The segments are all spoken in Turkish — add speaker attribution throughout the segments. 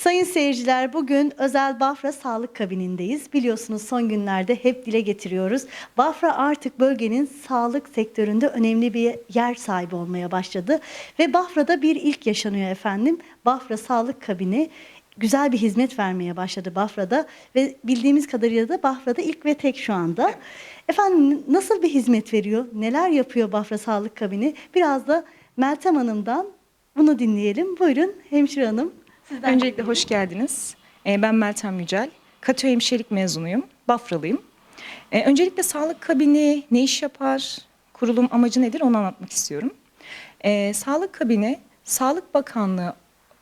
Speaker 1: Sayın seyirciler bugün özel Bafra Sağlık Kabini'ndeyiz. Biliyorsunuz son günlerde hep dile getiriyoruz. Bafra artık bölgenin sağlık sektöründe önemli bir yer sahibi olmaya başladı. Ve Bafra'da bir ilk yaşanıyor efendim. Bafra Sağlık Kabini güzel bir hizmet vermeye başladı Bafra'da ve bildiğimiz kadarıyla da Bafra'da ilk ve tek şu anda. Efendim nasıl bir hizmet veriyor? Neler yapıyor Bafra Sağlık Kabini? Biraz da Meltem Hanım'dan bunu dinleyelim. Buyurun hemşire hanım. Sizden
Speaker 2: Öncelikle hoş geldiniz. Ee, Ben Meltem Yücel. Katı hemşirelik mezunuyum. Bafralıyım. Ee, Öncelikle sağlık kabini ne iş yapar, kurulum amacı nedir onu anlatmak istiyorum. Ee, Sağlık kabini, Sağlık Bakanlığı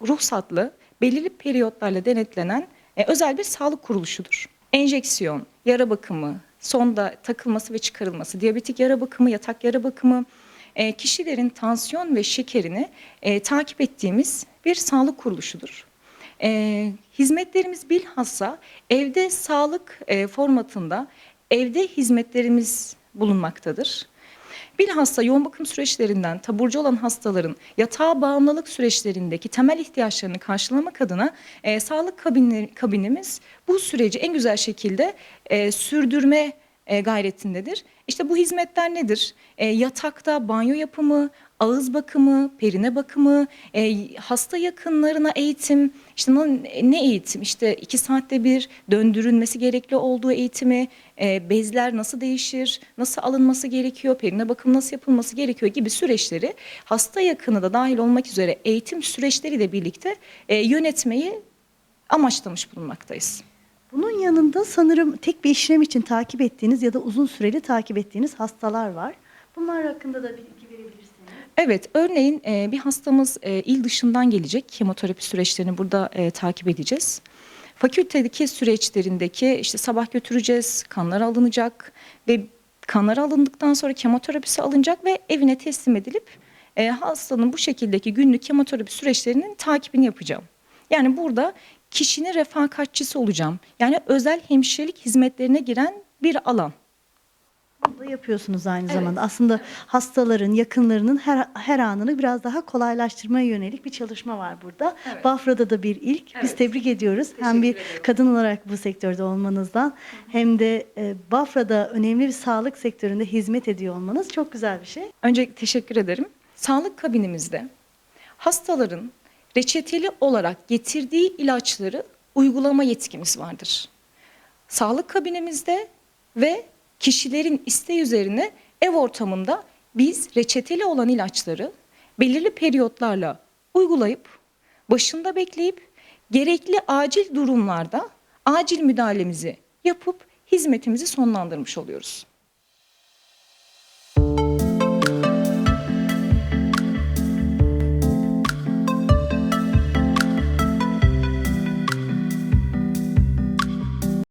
Speaker 2: ruhsatlı, belirli periyotlarla denetlenen e, özel bir sağlık kuruluşudur. Enjeksiyon, yara bakımı, sonda takılması ve çıkarılması, diyabetik yara bakımı, yatak yara bakımı, e, kişilerin tansiyon ve şekerini e, takip ettiğimiz bir sağlık kuruluşudur. E, hizmetlerimiz bilhassa evde sağlık e, formatında evde hizmetlerimiz bulunmaktadır. Bilhassa yoğun bakım süreçlerinden taburcu olan hastaların yatağa bağımlılık süreçlerindeki temel ihtiyaçlarını karşılamak adına e, sağlık kabinimiz bu süreci en güzel şekilde e, sürdürme e, gayretindedir. İşte bu hizmetler nedir? E, yatakta banyo yapımı, ağız bakımı, perine bakımı, e, hasta yakınlarına eğitim, işte ne- eğitim? İşte iki saatte bir döndürülmesi gerekli olduğu eğitimi, e, bezler nasıl değişir, nasıl alınması gerekiyor, perine bakım nasıl yapılması gerekiyor gibi süreçleri hasta yakını da dahil olmak üzere eğitim süreçleriyle birlikte e, yönetmeyi amaçlamış bulunmaktayız.
Speaker 1: Bunun yanında sanırım tek bir işlem için takip ettiğiniz ya da uzun süreli takip ettiğiniz hastalar var. Bunlar hakkında da bilgi verebilirsiniz.
Speaker 2: Evet, örneğin e, bir hastamız e, il dışından gelecek. Kemoterapi süreçlerini burada e, takip edeceğiz. Fakültedeki süreçlerindeki işte sabah götüreceğiz, kanlar alınacak ve kanları alındıktan sonra kemoterapisi alınacak ve evine teslim edilip hastanın bu şekildeki günlük kemoterapi süreçlerinin takibini yapacağım. Yani burada kişinin refakatçisi olacağım. Yani özel hemşirelik hizmetlerine giren bir alan.
Speaker 1: Bunu da yapıyorsunuz aynı zamanda. Aslında hastaların, yakınlarının her, her anını biraz daha kolaylaştırmaya yönelik bir çalışma var burada.
Speaker 2: Evet.
Speaker 1: Bafra'da da bir ilk. Biz
Speaker 2: Evet.
Speaker 1: tebrik ediyoruz. hem bir
Speaker 2: ederim.
Speaker 1: kadın olarak bu sektörde olmanızdan hem de e, Bafra'da önemli bir sağlık sektöründe hizmet ediyor olmanız çok güzel bir şey.
Speaker 2: Öncelikle teşekkür ederim. Sağlık kabinimizde hastaların reçeteli olarak getirdiği ilaçları uygulama yetkimiz vardır. Sağlık kabinimizde ve kişilerin isteği üzerine ev ortamında biz reçeteli olan ilaçları belirli periyotlarla uygulayıp başında bekleyip gerekli acil durumlarda acil müdahalemizi yapıp hizmetimizi sonlandırmış oluyoruz.